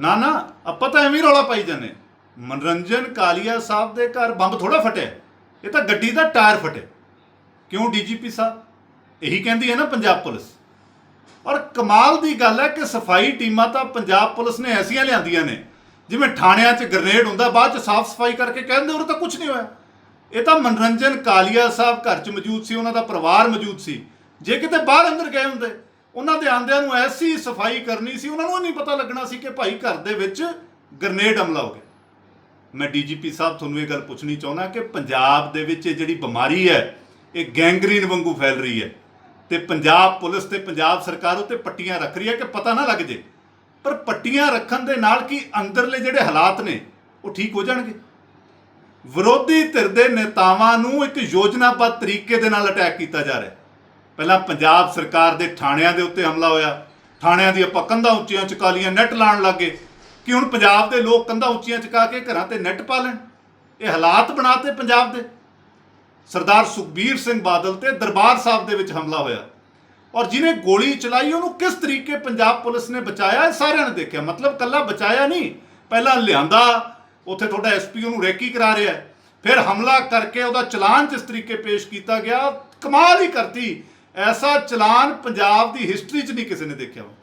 ਨਾ ਨਾ, ਆਪਾਂ ਤਾਂ ਐਵੇਂ ਰੌਲਾ ਪਾਈ ਜਾਂਦੇ ਹਾਂ। ਮਨੋਰੰਜਨ ਕਾਲੀਆ ਸਾਹਿਬ ਦੇ ਘਰ ਬੰਬ ਥੋੜਾ ਫਟਿਆ। ਇਹ ਤਾਂ ਗੱਡੀ ਦਾ ਟਾਇਰ ਫਟਿਆ। ਕਿਉਂ ਡੀਜੀਪੀ ਸਾਹਿਬ? ਇਹੀ ਕਹਿੰਦੀ ਹੈ ਨਾ ਪੰਜਾਬ ਪੁਲਿਸ। ਔਰ ਕਮਾਲ ਦੀ ਗੱਲ ਹੈ ਕਿ ਸਫ਼ਾਈ ਟੀਮਾਂ ਤਾਂ ਪੰਜਾਬ ਪੁਲਿਸ ਨੇ ਐਸੀਆਂ ਲਿਆਂਦੀਆਂ ਨੇ, ਜਿਵੇਂ ਥਾਣਿਆਂ 'ਚ ਗ੍ਰਨੇਡ ਹੁੰਦਾ, ਬਾਅਦ 'ਚ ਸਾਫ਼ ਸਫ਼ਾਈ ਕਰਕੇ ਕਹਿੰਦੇ ਉਹ ਤਾਂ ਕੁਝ ਨਹੀਂ ਹੋਇਆ। ਇਹ ਤਾਂ ਮਨੋਰੰਜਨ ਕਾਲੀਆ ਸਾਹਿਬ ਘਰ 'ਚ ਮੌਜੂਦ ਸੀ, ਉਹਨਾਂ ਦਾ ਪਰਿਵਾਰ ਮੌਜੂਦ ਸੀ। ਜੇ ਕਿਤੇ ਬਾਹਰ ਅੰਦਰ ਗਏ ਹੁੰਦੇ ਉਹਨਾਂ ਦੇ ਆਂਦਿਆਂ ਨੂੰ ਐਸੀ ਸਫ਼ਾਈ ਕਰਨੀ ਸੀ, ਉਹਨਾਂ ਨੂੰ ਨਹੀਂ ਪਤਾ ਲੱਗਣਾ ਸੀ ਕਿ ਭਾਈ ਘਰ ਦੇ ਵਿੱਚ ਗ੍ਰਨੇਡ ਹਮਲਾ ਹੋ ਗਿਆ। ਮੈਂ ਡੀਜੀਪੀ ਸਾਹਿਬ ਤੁਹਾਨੂੰ ਇਹ ਗੱਲ ਪੁੱਛਣੀ ਚਾਹੁੰਦਾ ਕਿ ਪੰਜਾਬ ਦੇ ਵਿੱਚ ਇਹ ਜਿਹੜੀ ਬਿਮਾਰੀ ਹੈ, ਇਹ ਗੈਂਗਰੀਨ ਵਾਂਗੂ ਫੈਲ ਰਹੀ ਹੈ ਤੇ ਪੰਜਾਬ ਪੁਲਿਸ ਤੇ ਪੰਜਾਬ ਸਰਕਾਰ ਉੱਤੇ ਪੱਟੀਆਂ ਰੱਖ ਰਹੀ ਹੈ ਕਿ ਪਤਾ ਨਾ ਲੱਗ ਜੇ। ਪਰ ਪੱਟੀਆਂ ਰੱਖਣ ਦੇ ਨਾਲ ਕੀ ਅੰਦਰਲੇ ਜਿਹੜੇ ਹਾਲਾਤ ਨੇ, ਉਹ ਠੀਕ ਹੋ ਜਾਣਗੇ? ਵਿਰੋਧੀ ਧਿਰ ਦੇ ਨੇਤਾਵਾਂ ਨੂੰ ਇੱਕ ਯੋਜਨਾਬੱਧ ਤਰੀਕੇ ਦੇ ਨਾਲ ਅਟੈਕ ਕੀਤਾ ਜਾ ਰਿਹਾ ਹੈ। ਪਹਿਲਾਂ ਪੰਜਾਬ ਸਰਕਾਰ ਦੇ ਥਾਣਿਆਂ ਦੇ ਉੱਤੇ ਹਮਲਾ ਹੋਇਆ। ਥਾਣਿਆਂ ਦੀ ਆਪਾਂ ਕੰਧਾਂ ਉੱਚੀਆਂ ਚੁਕਾ ਲੀਆਂ ਨੈਟ ਲਾਣ ਲੱਗੇ ਕਿ ਹੁਣ ਪੰਜਾਬ ਦੇ ਲੋਕ ਕੰਧਾਂ ਉੱਚੀਆਂ ਚੁਕਾ ਕੇ ਘਰਾਂ ਤੇ ਨੈਟ ਪਾ ਲੈਣ? ਇਹ ਹਾਲਾਤ ਬਣਾਤੇ ਪੰਜਾਬ ਦੇ। ਸਰਦਾਰ ਸੁਖਬੀਰ ਸਿੰਘ ਬਾਦਲ ਤੇ ਦਰਬਾਰ ਸਾਹਿਬ ਦੇ ਵਿੱਚ ਹਮਲਾ ਹੋਇਆ। ਔਰ ਜਿਹਨੇ ਗੋਲੀ ਚਲਾਈ, ਉਹਨੂੰ ਕਿਸ ਤਰੀਕੇ ਪੰਜਾਬ ਪੁਲਿਸ ਨੇ ਬਚਾਇਆ, ਇਹ ਸਾਰਿਆਂ ਨੇ ਦੇਖਿਆ। ਮਤਲਬ ਕੱਲਾ ਬਚਾਇਆ ਨਹੀਂ, ਪਹਿਲਾਂ ਲਿਆਂਦਾ, ਉੱਥੇ ਤੁਹਾਡਾ ਐਸਪੀ ਉਹਨੂੰ ਰੈਕੀ ਕਰਾ ਰਿਹਾ। ਫਿਰ ਹਮਲਾ ਕਰਕੇ ਉਹਦਾ ਚਲਾਨ ਜਿਸ ਤਰੀਕੇ ਪੇਸ਼ ਕੀਤਾ ਗਿਆ, ਕਮਾਲ ਹੀ ਕਰਤੀ। ਐਸਾ ਚਲਾਨ ਪੰਜਾਬ ਦੀ ਹਿਸਟਰੀ 'ਚ ਨਹੀਂ ਕਿਸੇ ਨੇ ਦੇਖਿਆ ਹੋਇਆ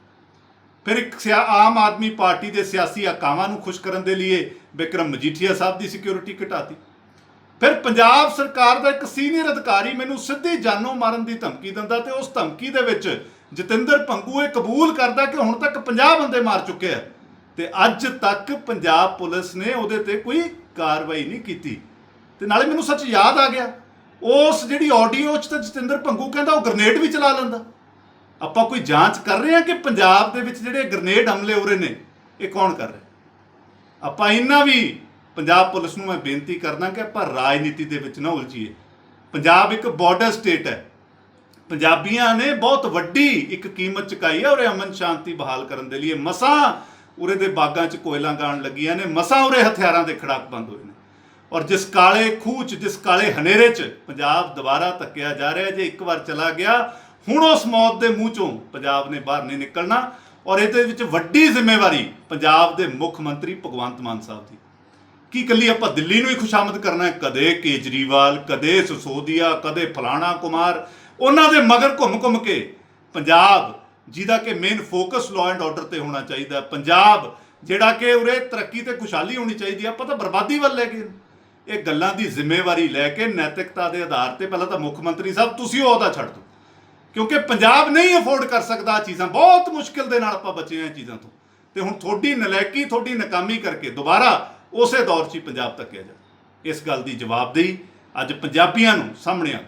ਫਿਰ ਇੱਕ ਸਿਆ- ਆਮ ਆਦਮੀ ਪਾਰਟੀ ਦੇ ਸਿਆਸੀ ਆਕਾਵਾਂ ਨੂੰ ਖੁਸ਼ ਕਰਨ ਦੇ ਲਈ ਵਿਕਰਮ ਮਜੀਠੀਆ ਸਾਹਿਬ ਦੀ ਸਿਕਿਉਰਿਟੀ ਘਟਾਤੀ। ਫਿਰ ਪੰਜਾਬ ਸਰਕਾਰ ਦਾ ਇੱਕ ਸੀਨੀਅਰ ਅਧਿਕਾਰੀ ਮੈਨੂੰ ਸਿੱਧੀ ਜਾਨੋਂ ਮਾਰਨ ਦੀ ਧਮਕੀ ਦਿੰਦਾ ਤੇ ਉਸ ਧਮਕੀ ਦੇ ਵਿੱਚ ਜਤਿੰਦਰ ਪੰਗੂ ਇਹ ਕਬੂਲ ਕਰਦਾ ਕਿ ਹੁਣ ਤੱਕ 50 ਬੰਦੇ ਮਾਰ ਚੁੱਕੇ ਆ ਤੇ ਅੱਜ ਤੱਕ ਪੰਜਾਬ ਪੁਲਿਸ ਨੇ ਉਹਦੇ ਤੇ ਕੋਈ ਕਾਰਵਾਈ ਨਹੀਂ ਕੀਤੀ। ਤੇ ਨਾਲੇ ਮੈਨੂੰ ਸੱਚ ਯਾਦ ਆ ਗਿਆ ਉਸ ਜਿਹੜੀ ਆਡੀਓ 'ਚ ਤਾਂ ਜਤਿੰਦਰ ਭੰਗੂ ਕਹਿੰਦਾ ਉਹ ਗ੍ਰਨੇਡ ਵੀ ਚਲਾ ਲੈਂਦਾ। ਆਪਾਂ ਕੋਈ ਜਾਂਚ ਕਰ ਰਹੇ ਹਾਂ ਕਿ ਪੰਜਾਬ ਦੇ ਵਿੱਚ ਜਿਹੜੇ ਗ੍ਰਨੇਡ ਹਮਲੇ ਹੋ ਰਹੇ ਨੇ, ਇਹ ਕੌਣ ਕਰ ਰਿਹਾ? ਆਪਾਂ ਇੰਨਾ ਵੀ ਪੰਜਾਬ ਪੁਲਿਸ ਨੂੰ ਮੈਂ ਬੇਨਤੀ ਕਰਦਾ ਕਿ ਆਪਾਂ ਰਾਜਨੀਤੀ ਦੇ ਵਿੱਚ ਨਾ ਉਲਝੀਏ। ਪੰਜਾਬ ਇੱਕ ਬਾਰਡਰ ਸਟੇਟ ਹੈ। ਪੰਜਾਬੀਆਂ ਨੇ ਬਹੁਤ ਵੱਡੀ ਇੱਕ ਕੀਮਤ ਚੁਕਾਈ ਹੈ ਔਰ ਅਮਨ ਸ਼ਾਂਤੀ ਬਹਾਲ ਕਰਨ ਦੇ ਲਈ। ਮਸਾਂ ਉਰੇ ਦੇ ਬਾਗਾਂ 'ਚ ਕੋਇਲਾਂ ਗਾਣ ਲੱਗੀਆਂ ਨੇ, ਮਸਾਂ ਉਰੇ ਹਥਿਆਰਾਂ ਦੇ ਖੜਾਕ ਬੰਦ ਹੋਏ ਨੇ। ਔਰ ਜਿਸ ਕਾਲੇ ਖੂਹ 'ਚ, ਜਿਸ ਕਾਲੇ ਹਨੇਰੇ 'ਚ ਪੰਜਾਬ ਦੁਬਾਰਾ ਧੱਕਿਆ ਜਾ ਰਿਹਾ ਜੇ ਇੱਕ ਵਾਰ ਚਲਾ ਗਿਆ, ਹੁਣ ਉਸ ਮੌਤ ਦੇ ਮੂੰਹ 'ਚੋਂ ਪੰਜਾਬ ਨੇ ਬਾਹਰ ਨਹੀਂ ਨਿਕਲਣਾ। ਔਰ ਇਹਦੇ ਵਿੱਚ ਵੱਡੀ ਜ਼ਿੰਮੇਵਾਰੀ ਪੰਜਾਬ ਦੇ ਮੁੱਖ ਮੰਤਰੀ ਭਗਵੰਤ ਮਾਨ ਸਾਹਿਬ ਦੀ। ਕੀ ਕੱਲੀ ਆਪਾਂ ਦਿੱਲੀ ਨੂੰ ਹੀ ਖੁਸ਼ਾਮਦ ਕਰਨਾ ਹੈ? ਕਦੇ ਕੇਜਰੀਵਾਲ, ਕਦੇ ਸਸੋਦੀਆ, ਕਦੇ ਫਲਾਣਾ ਕੁਮਾਰ, ਉਹਨਾਂ ਦੇ ਮਗਰ ਘੁੰਮ ਘੁੰਮ ਕੇ ਪੰਜਾਬ, ਜਿਹਦਾ ਕਿ main focus law and order ਤੇ ਹੋਣਾ ਚਾਹੀਦਾ ਪੰਜਾਬ, ਜਿਹੜਾ ਕਿ ਉਰੇ ਤਰੱਕੀ ਤੇ ਖੁਸ਼ਹਾਲੀ ਹੋਣੀ ਚਾਹੀਦੀ ਹੈ, ਆਪਾਂ ਤਾਂ ਬਰਬਾਦੀ ਵੱਲ ਲੈ ਗਏ ਇਹ ਗੱਲਾਂ ਦੀ ਜ਼ਿੰਮੇਵਾਰੀ ਲੈ ਕੇ ਨੈਤਿਕਤਾ ਦੇ ਆਧਾਰ ਤੇ ਪਹਿਲਾਂ ਤਾਂ ਮੁੱਖ ਮੰਤਰੀ ਸਾਹਿਬ, ਤੁਸੀਂ ਉਹ ਅਹੁਦਾ ਛੱਡ ਦਿਓ। ਕਿਉਂਕਿ ਪੰਜਾਬ ਨਹੀਂ ਅਫੋਰਡ ਕਰ ਸਕਦਾ ਆਹ ਚੀਜ਼ਾਂ, ਬਹੁਤ ਮੁਸ਼ਕਿਲ ਦੇ ਨਾਲ ਆਪਾਂ ਬਚੇ ਹਾਂ ਇਹ ਚੀਜ਼ਾਂ ਤੋਂ। ਤੇ ਹੁਣ ਤੁਹਾਡੀ ਨਲੈਕੀ ਤੁਹਾਡੀ ਨਾਕਾਮੀ ਕਰਕੇ ਦੁਬਾਰਾ ਉਸੇ ਦੌਰ 'ਚ ਹੀ ਪੰਜਾਬ ਤੱਕਿਆ ਜਾ। ਇਸ ਗੱਲ ਦੀ ਜਵਾਬਦੇਹੀ ਅੱਜ ਪੰਜਾਬੀਆਂ ਨੂੰ ਸਾਹਮਣੇ ਆ